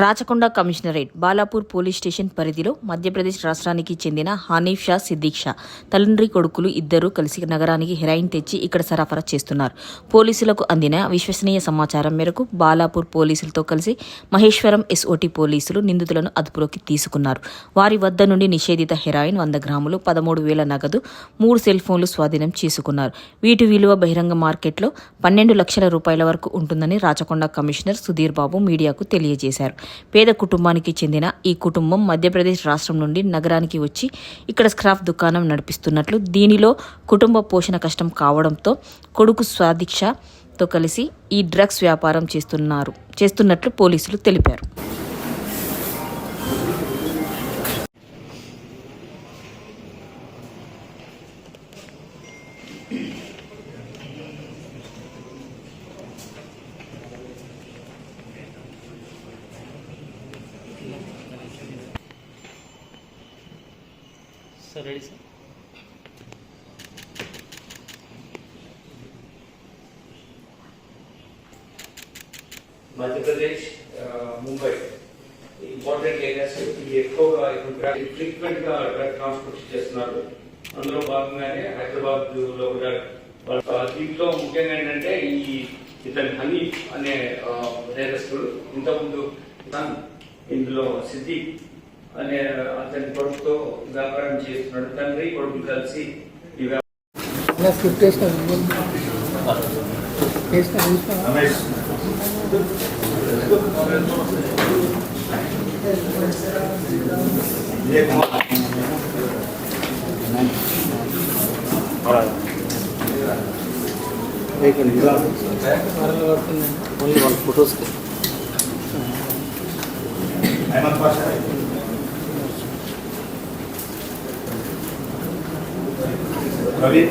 Rachakonda commissionerate Balapur police station పరిధిలో మధ్యప్రదేశ్ రాష్ట్రానికి చెందిన హానీఫ్ షా సిద్దిక్ షా తండ్రి కొడుకులు ఇద్దరూ కలిసి నగరానికి హెరాయిన్ తెచ్చి ఇక్కడ సరఫరా చేస్తున్నారు. పోలీసులకు అందిన విశ్వసనీయ సమాచారం మేరకు బాలాపూర్ పోలీసులతో కలిసి మహేశ్వరం ఎస్ఓటి పోలీసులు నిందితులను అదుపులోకి తీసుకున్నారు. వారి వద్ద నుండి నిషేధిత హెరాయిన్ వంద గ్రాములు పదమూడు వేల నగదు మూడు సెల్ ఫోన్లు స్వాధీనం చేసుకున్నారు. వీటి విలువ బహిరంగ మార్కెట్లో పన్నెండు లక్షల రూపాయల వరకు ఉంటుందని రాచకొండ కమిషనర్ సుధీర్ బాబు మీడియాకు తెలియజేశారు. పేద కుటుంబానికి చెందిన ఈ కుటుంబం మధ్యప్రదేశ్ రాష్ట్రం నుండి నగరానికి వచ్చి ఇక్కడ స్క్రాప్ దుకాణం నడిపిస్తున్నట్లు దీనిలో కుటుంబ పోషణ కష్టం కావడంతో కొడుకు స్వాదీక్షతో కలిసి ఈ డ్రగ్స్ వ్యాపారం చేస్తున్నారు చేస్తున్నట్లు పోలీసులు తెలిపారు. Sir ready sir. Madhya Pradesh Mumbai. Important areas ఇవి ఎక్కువగా ఫ్రీక్వెంట్గా డ్రగ్ ట్రాన్స్పోర్ట్ చేస్తున్నారు. అందులో భాగంగానే హైదరాబాద్లో కూడా దీంట్లో ముఖ్యంగా ఏంటంటే ఈ ఇతని హనీ అనే నేరస్తుడు. ఇంతకుముందు ఇందులో సిద్ధి అనే అతని కొడుకుతో వ్యాపారం చేస్తున్నాడు. తండ్రి కొడుకు కలిసి ఈ వ్యాపారం నా స్క్రిప్ట్ వేసిన వేసిన David?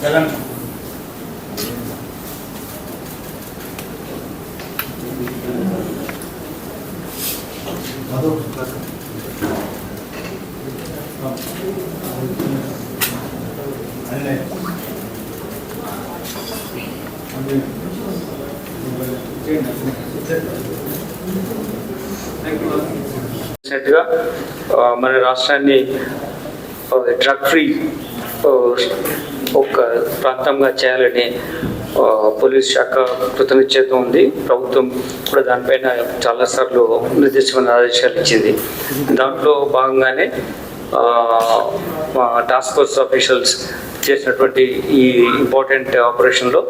Selam. Madok, bakın. Anne. Anne. Anne. చేసినట్టుగా uh, మన రాష్ట్రాన్ని uh, డ్రగ్ ఫ్రీ uh, ఒక ప్రాంతంగా చేయాలని పోలీస్ శాఖ కృతనిశ్చేత ఉంది. ప్రభుత్వం కూడా దానిపైన చాలాసార్లు నిర్దేశమైన ఆదేశాలు ఇచ్చింది. దాంట్లో భాగంగానే మా టాస్క్ ఫోర్స్ ఆఫీషియల్స్ చేసినటువంటి ఈ ఇంపార్టెంట్ ఆపరేషన్లో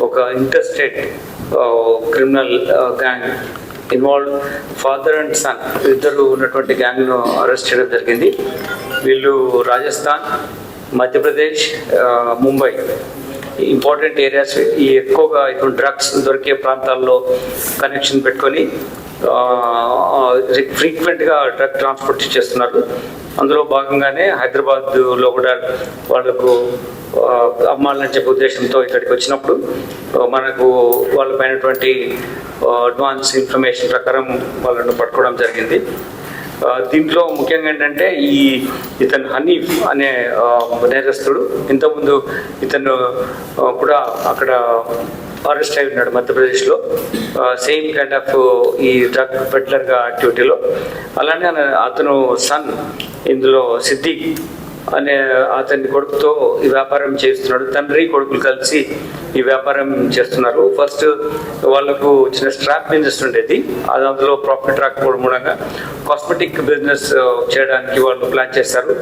ఒక inter state criminal gang involve father and son ఇద్దరు ఉన్నటువంటి గ్యాంగ్ను అరెస్ట్ చేయడం జరిగింది. వీళ్ళు రాజస్థాన్ మధ్యప్రదేశ్ ముంబై ఇంపార్టెంట్ ఏరియాస్ ఈ ఎక్కువగా ఇటువంటి డ్రగ్స్ దొరికే ప్రాంతాల్లో కనెక్షన్ పెట్టుకొని ఫ్రీక్వెంట్గా డ్రగ్ ట్రాన్స్పోర్ట్ చేస్తున్నారు. అందులో భాగంగానే హైదరాబాద్లో కూడా వాళ్ళకు అమ్మాలని చెప్పే ఉద్దేశంతో ఇక్కడికి వచ్చినప్పుడు మనకు వాళ్ళపైనటువంటి అడ్వాన్స్ ఇన్ఫర్మేషన్ ప్రకారం వాళ్ళను పట్టుకోవడం జరిగింది. దీంట్లో ముఖ్యంగా ఏంటంటే ఈ ఇతను హనీఫ్ అనే నేరస్తుడు ఇంతకుముందు ఇతను కూడా అక్కడ అరెస్ట్ అయి ఉన్నాడు మధ్యప్రదేశ్లో. సేమ్ కైండ్ ఆఫ్ ఈ డ్రగ్ పెట్లర్గా యాక్టివిటీలో అలానే అతను సన్ ఇందులో సిద్దిక్ అనే అతని కొడుకుతో ఈ వ్యాపారం చేస్తున్నాడు. తండ్రి కొడుకులు కలిసి ఈ వ్యాపారం చేస్తున్నారు. ఫస్ట్ వాళ్ళకు చిన్న స్ట్రాప్ బిజినెస్ ఉండేది. అది అందులో ప్రాఫిట్ రాకపోవడం మూలంగా కాస్మెటిక్ బిజినెస్ చేయడానికి వాళ్ళు ప్లాన్ చేస్తారు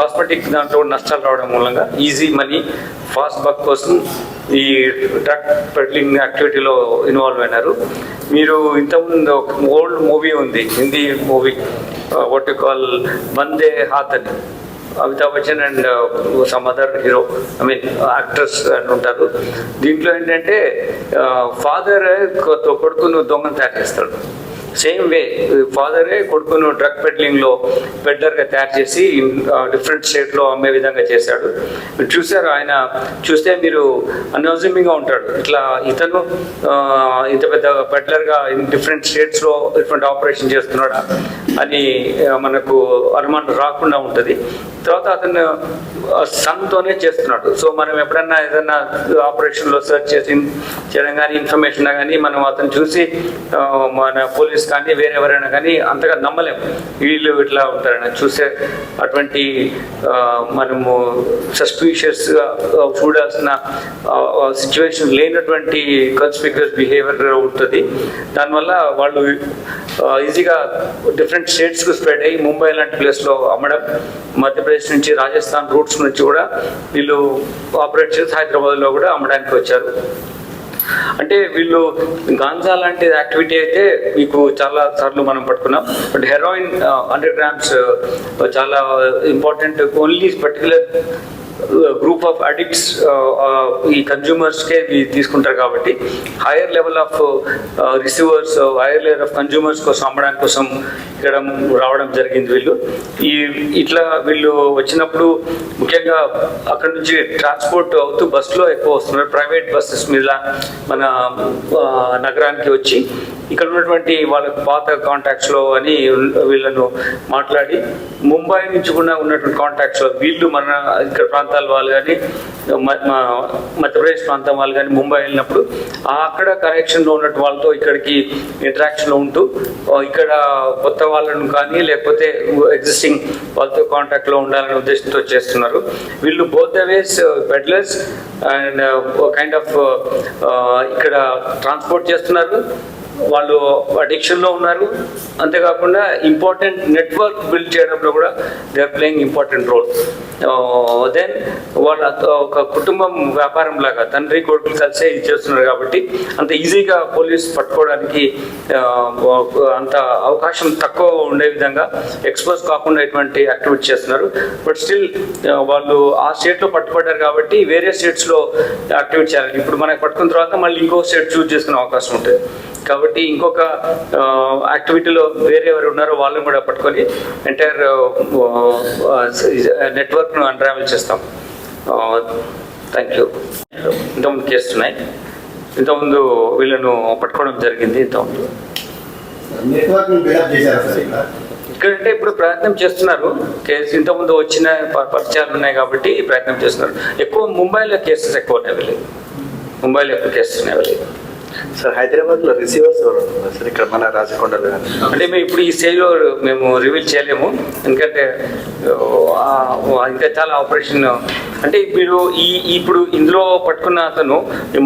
కాస్మెటిక్ దాంట్లో నష్టాలు రావడం మూలంగా ఈజీ మనీ ఫాస్ట్ బక్ కోసం ఈ డ్రగ్ పెడ్లింగ్ యాక్టివిటీలో ఇన్వాల్వ్ అయినారు. మీరు ఇంతకుముందు ఒక ఓల్డ్ మూవీ ఉంది హిందీ మూవీ వాట్ కాల్ వందే హాత్ అని Amitabh Bachchan and some other hero I mean actors అని ఉంటారు. దీంట్లో ఏంటంటే ఫాదర్ కొడుకును దొంగను తయారు చేస్తాడు. సేమ్ వే ఫాదరే కొడుకును డ్రగ్ పెడ్లింగ్లో పెడ్లర్గా తయారు చేసి డిఫరెంట్ స్టేట్లో అమ్మే విధంగా చేశాడు. మీరు చూసారు ఆయన చూస్తే మీరు అన్అజ్యూమింగ్గా ఉంటాడు. ఇట్లా ఇతను ఇంత పెద్ద పెడ్లర్గా డిఫరెంట్ స్టేట్స్లో డిఫరెంట్ ఆపరేషన్ చేస్తున్నాడా అని మనకు అనుమానం రాకుండా ఉంటుంది. తర్వాత అతను సన్తోనే చేస్తున్నాడు. సో మనం ఎప్పుడన్నా ఏదన్నా ఆపరేషన్లో సెర్చ్ చేసి చేయడం కానీ ఇన్ఫర్మేషన్ కానీ మనం అతను చూసి మన పోలీస్ కానీ వేరే ఎవరైనా కానీ అంతగా నమ్మలేం. వీళ్ళు ఇట్లా ఉంటారని చూసే అటువంటి మనము సస్పీషియస్గా చూడాల్సిన సిచ్యువేషన్ లేనటువంటి కన్స్పిక్యూస్ బిహేవియర్ ఉంటుంది. దానివల్ల వాళ్ళు ఈజీగా డిఫరెంట్ స్టేట్స్కు స్ప్రెడ్ అయ్యి ముంబై లాంటి ప్లేస్లో అమ్మడం మధ్యప్రదేశ్ నుంచి రాజస్థాన్ రూట్స్ నుంచి కూడా వీళ్ళు ఆపరేట్ చేసి హైదరాబాద్లో కూడా అమ్మడానికి వచ్చారు. అంటే వీళ్ళు గాంజా లాంటి యాక్టివిటీ అయితే మీకు చాలా సార్లు మనం పట్టుకున్నాం. బట్ హెరోయిన్ హండ్రెడ్ గ్రామ్స్ చాలా important only particular group of addicts ఈ కన్జ్యూమర్స్కే తీసుకుంటారు కాబట్టి higher level of receivers higher level of consumers కోసం అమ్మడానికి కోసం ఇక్కడ రావడం జరిగింది వీళ్ళు. ఈ ఇట్లా వీళ్ళు వచ్చినప్పుడు ముఖ్యంగా అక్కడ నుంచి ట్రాన్స్పోర్ట్ అవుతూ బస్సులో ఎక్కువ వస్తున్నారు. ప్రైవేట్ బస్సెస్ మీద మన uh, నగరానికి వచ్చి ఇక్కడ ఉన్నటువంటి వాళ్ళ పాత కాంటాక్ట్స్లో అని వీళ్ళను మాట్లాడి ముంబై నుంచి కూడా ఉన్నటువంటి కాంటాక్ట్స్లో వీళ్ళు మన ఇక్కడ ప్రాంతాల వాళ్ళు కానీ మ- మధ్యప్రదేశ్ ప్రాంతం వాళ్ళు కానీ ముంబై వెళ్ళినప్పుడు అక్కడ కనెక్షన్లో ఉన్నట్టు వాళ్ళతో ఇక్కడికి ఇంటరాక్షన్లో ఉంటూ ఇక్కడ కొత్త వాళ్ళను కానీ లేకపోతే ఎగ్జిస్టింగ్ వాళ్ళతో కాంటాక్ట్లో ఉండాలనే ఉద్దేశంతో చేస్తున్నారు. వీళ్ళు both the ways peddlers and kind of ఇక్కడ ట్రాన్స్పోర్ట్ చేస్తున్నారు. వాళ్ళు అడిక్షన్లో ఉన్నారు. అంతేకాకుండా ఇంపార్టెంట్ నెట్వర్క్ బిల్డ్ చేయడంలో కూడా they are playing important role then వాళ్ళ uh, ఒక కుటుంబం వ్యాపారం లాగా తండ్రి కొడుకులు కలిసే ఇది చేస్తున్నారు కాబట్టి అంత ఈజీగా పోలీస్ పట్టుకోవడానికి uh, అంత అవకాశం తక్కువ ఉండే విధంగా ఎక్స్పోజ్ కాకుండా ఇటువంటి యాక్టివిటీ చేస్తున్నారు. బట్ స్టిల్ uh, వాళ్ళు ఆ స్టేట్లో పట్టుబడ్డారు కాబట్టి వేరే స్టేట్స్లో యాక్టివేట్ చేయాలి. ఇప్పుడు మనకి పట్టుకున్న తర్వాత మళ్ళీ ఇంకో స్టేట్ చూజ్ చేసుకునే అవకాశం ఉంటుంది. కాబట్టి ఇంకొక యాక్టివిటీలో వేరే ఎవరు ఉన్నారో వాళ్ళని కూడా పట్టుకొని ఎంటైర్ నెట్వర్క్ను అన్రావెల్ చేస్తాం. థ్యాంక్ యూ ఇంతకుముందు కేసులు ఉన్నాయి. ఇంతకుముందు వీళ్ళను పట్టుకోవడం జరిగింది ఇంతకుముందు. ఇక్కడంటే ఇప్పుడు ప్రయత్నం చేస్తున్నారు. కేసు ఇంతకుముందు వచ్చిన పరిచయాలు ఉన్నాయి కాబట్టి ప్రయత్నం చేస్తున్నారు. ఎక్కువ ముంబైలో కేసెస్ ఎక్కువ ఉన్నాయి వీళ్ళకి. ముంబైలో ఎక్కువ కేసెస్ ఉన్నాయి వీళ్ళకి. సార్ హైదరాబాద్లో రిసీవర్స్ సార్ ఇక్కడ మన రాజకొండలో అంటే మేము ఇప్పుడు ఈ స్టేజ్లో మేము రివీల్ చేయలేము. ఎందుకంటే ఇంకా చాలా ఆపరేషన్ అంటే మీరు ఈ ఇప్పుడు ఇందులో పట్టుకున్న అతను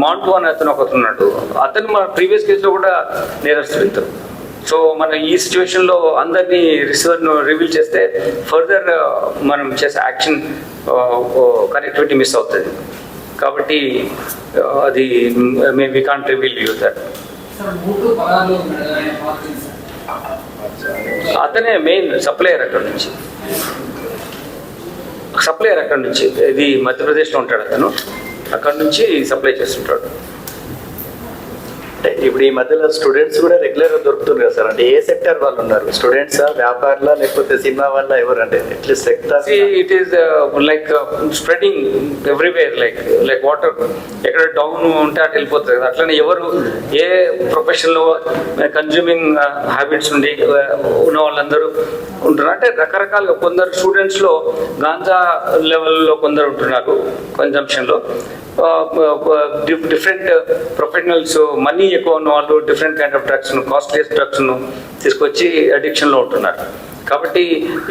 మాంటు అనే అతను ఒకతను ఉన్నాడు. అతను మన ప్రీవియస్ కేసులో కూడా నేరస్తుడు సో మనం ఈ సిచ్యువేషన్లో అందరినీ రిసీవర్ను రివీల్ చేస్తే ఫర్దర్ మనం చేసే యాక్షన్ కనెక్టివిటీ మిస్ అవుతుంది. కాబట్టి అది మేము we can't reveal you that. అతనే మెయిన్ సప్లయర్ అక్కడ నుంచి. సప్లయర్ అక్కడ నుంచి. ఇది మధ్యప్రదేశ్లో ఉంటాడు అతను. అక్కడ నుంచి సప్లై చేస్తుంటాడు. అంటే ఇప్పుడు ఈ మధ్యలో స్టూడెంట్స్ కూడా రెగ్యులర్గా దొరుకుతుంది కదా సార్. అంటే ఏ సెక్టర్ వాళ్ళు ఉన్నారు? స్టూడెంట్సా వ్యాపారులా లేకపోతే సినిమా వాళ్ళ ఎవరు? అంటే at least sector it is like spreading everywhere like like water ఎక్కడ డౌన్ ఉంటే అటు వెళ్ళిపోతుంది కదా. అట్లనే ఎవరు ఏ ప్రొఫెషన్లో కన్జ్యూమింగ్ హ్యాబిట్స్ ఉండి uh, ఉన్న వాళ్ళందరూ ఉంటున్నారు. అంటే రకరకాలుగా కొందరు స్టూడెంట్స్లో గాంజా లెవెల్లో కొందరు ఉంటున్నారు కన్జంప్షన్లో డిఫరెంట్ ప్రొఫెషనల్స్ మనీ ఎక్కువ ఉన్న వాళ్ళు డిఫరెంట్ కైండ్ ఆఫ్ డ్రగ్స్ను కాస్ట్లీస్ డ్రగ్స్ను తీసుకొచ్చి అడిక్షన్లో ఉంటున్నారు. కాబట్టి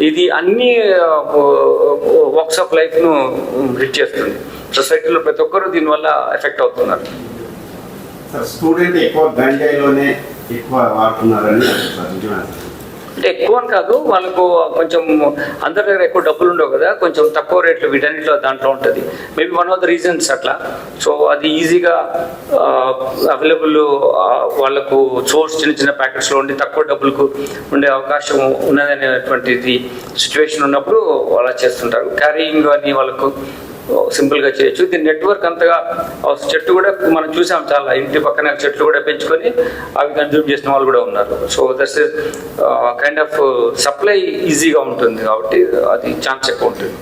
ఇది అన్ని వాక్స్ ఆఫ్ లైఫ్ను హిట్ చేస్తుంది. సొసైటీలో ప్రతి ఒక్కరు దీనివల్ల ఎఫెక్ట్ అవుతున్నారు. స్టూడెంట్ ఎక్కువ గంజాయిలోనే ఎక్కువ వాడుతున్నారని అంటే ఎక్కువ అని కాదు వాళ్ళకు కొంచెం అందరి దగ్గర ఎక్కువ డబ్బులు ఉండవు కదా కొంచెం తక్కువ రేట్లు వీటన్నిటిలో దాంట్లో ఉంటుంది. Maybe one of the reasons అట్లా. సో అది ఈజీగా అవైలబుల్ వాళ్ళకు సోర్స్ చిన్న చిన్న ప్యాకెట్స్లో ఉండి తక్కువ డబ్బులకు ఉండే అవకాశం ఉన్నదనేటువంటిది సిచ్యువేషన్ ఉన్నప్పుడు అలా చేస్తుంటారు. క్యారీయింగ్ అని వాళ్ళకు సింపుల్గా చేయొచ్చు. దీని నెట్వర్క్ అంతగా చెట్టు కూడా మనం చూసాం చాలా. ఇంటి పక్కన చెట్లు కూడా పెంచుకొని అవి కన్జ్యూమ్ చేసిన వాళ్ళు కూడా ఉన్నారు. So that's kind of supply ఈజీగా ఉంటుంది కాబట్టి అది ఛాన్స్ ఎక్కువ ఉంటుంది.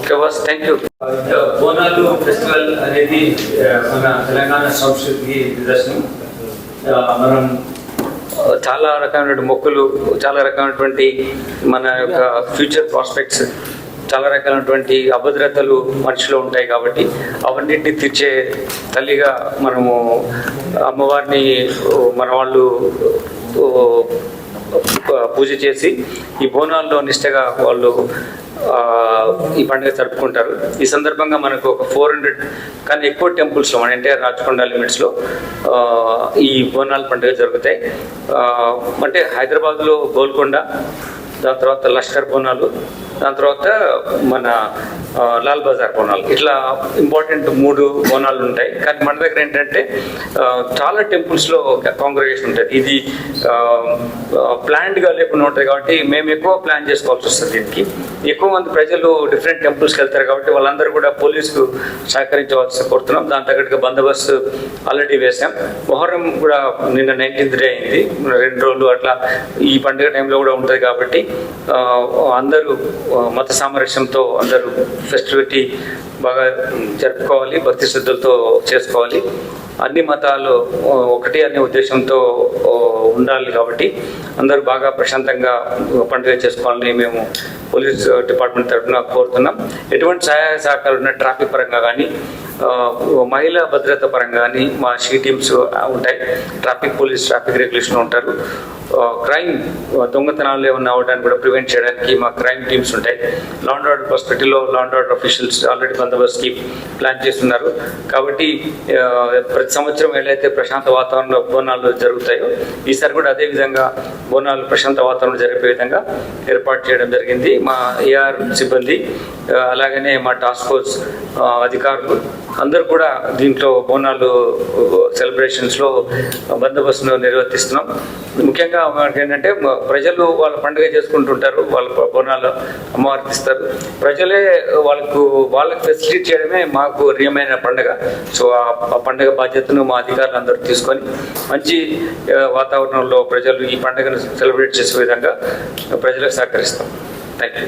Okay boss thank you Bonalu festival అనేది ఆ, మన తెలంగాణ సంస్కృతికి నిదర్శనం. ఆ, మనం ఆ, చాలా రకమైనటువంటి మొక్కులు చాలా రకమైనటువంటి మన యొక్క ఫ్యూచర్ ప్రాస్పెక్ట్స్ చాలా రకాలైనటువంటి అభద్రతలు మనిషిలో ఉంటాయి కాబట్టి అవన్నిటిని తీర్చే తల్లిగా మనము అమ్మవారిని మన వాళ్ళు పూజ చేసి ఈ బోనాల్లో నిష్టగా వాళ్ళు ఈ పండుగ జరుపుకుంటారు. ఈ సందర్భంగా మనకు ఒక ఫోర్ హండ్రెడ్ కానీ ఎక్కువ టెంపుల్స్లో మన అంటే రాచకొండ లిమిట్స్లో ఈ బోనాల పండుగ జరుగుతాయి. అంటే హైదరాబాద్లో గోల్కొండ దాని తర్వాత లష్కర్ బోనాలు దాని తర్వాత మన లాల్ బజార్ బోనాలు. ఇట్లా ఇంపార్టెంట్ మూడు బోనాలు ఉంటాయి. కానీ మన దగ్గర ఏంటంటే చాలా టెంపుల్స్లో కాంగ్రగేషన్ ఉంటుంది. ఇది ప్లాన్డ్గా లేకుండా ఉంటుంది కాబట్టి మేము ఎక్కువ ప్లాన్ చేసుకోవాల్సి వస్తుంది దీనికి. ఎక్కువ మంది ప్రజలు డిఫరెంట్ టెంపుల్స్కి వెళ్తారు కాబట్టి వాళ్ళందరూ కూడా పోలీసుకు సహకరించవలసి కోరుతున్నాం. దాని తగ్గట్టుగా బందోబస్తు ఆల్రెడీ వేసాం మొహరం కూడా నిన్న నైన్టీన్త్ డే అయింది. రెండు రోజులు అట్లా ఈ పండుగ టైంలో కూడా ఉంటుంది కాబట్టి అందరూ మత సామరస్యంతో అందరూ ఫెస్టివిటీ బాగా జరుపుకోవాలి భక్తి శ్రద్ధలతో చేసుకోవాలి. అన్ని మతాలు ఒకటి అనే ఉద్దేశంతో ఉండాలి కాబట్టి అందరూ బాగా ప్రశాంతంగా పండుగ చేసుకోవాలని మేము పోలీస్ డిపార్ట్మెంట్ తరఫున కోరుతున్నాం. ఎటువంటి సహాయ సహకారాలు ఉన్న ట్రాఫిక్ పరంగా కానీ మహిళా భద్రత పరంగా కానీ మా షీ టీమ్స్ ఉంటాయి. ట్రాఫిక్ పోలీస్ ట్రాఫిక్ రెగ్యులేషన్ ఉంటారు. క్రైమ్ దొంగతనాలు ఏమన్నా అవ్వడానికి కూడా ప్రివెంట్ చేయడానికి మా క్రైమ్ టీమ్స్ ఉంటాయి. Land order పర్స్పెక్టివ్లో law and order officials already బందోబస్తుకి plan చేస్తున్నారు. కాబట్టి ప్రతి సంవత్సరం ఏదైతే ప్రశాంత వాతావరణంలో బోనాలు జరుగుతాయో ఈసారి కూడా అదే విధంగా బోనాలు ప్రశాంత వాతావరణం జరిపే విధంగా ఏర్పాటు చేయడం జరిగింది. మా ఏఆర్ సిబ్బంది అలాగనే మా టాస్క్ ఫోర్స్ అధికారులు అందరూ కూడా దీంట్లో బోనాలు సెలబ్రేషన్స్లో బందోబస్తును నిర్వర్తిస్తున్నాం. ముఖ్యంగా మనకి ఏంటంటే ప్రజలు వాళ్ళ పండుగ చేసుకుంటుంటారు వాళ్ళ బోనాలు అమ్మవారికి ఇస్తారు ప్రజలే వాళ్ళకు వాళ్ళకి ఫెసిలిటీ చేయడమే మాకు రియమైన పండుగ. సో ఆ పండుగ బాధ్యతను మా అధికారులు అందరూ తీసుకొని మంచి వాతావరణంలో ప్రజలు ఈ పండుగను సెలబ్రేట్ చేసే విధంగా ప్రజలకు సహకరిస్తాం. Thank you